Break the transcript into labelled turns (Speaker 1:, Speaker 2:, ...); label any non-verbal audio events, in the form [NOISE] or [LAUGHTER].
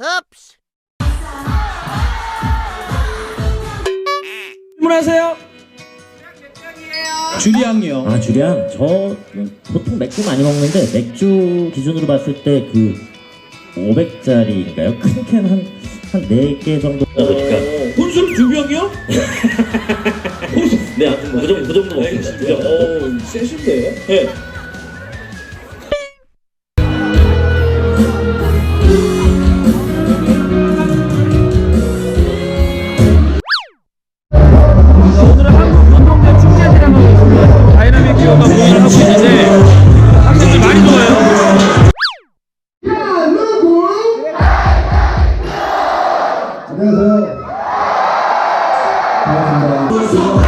Speaker 1: 흡스.
Speaker 2: 주문하세요. 주량이요.
Speaker 3: 아 주량 저 보통 맥주 많이 먹는데 맥주 기준으로 봤을 때 그 500짜리인가요? 큰 캔 한 한 네 개 정도 보니까
Speaker 2: 혼술 두 병이요? [LAUGHS]
Speaker 3: 네 아무튼 그 정도 그 정도 먹습니다. 그 정도.
Speaker 2: 어, 세신데요? 네.
Speaker 4: 안녕하세요. 반갑습니다.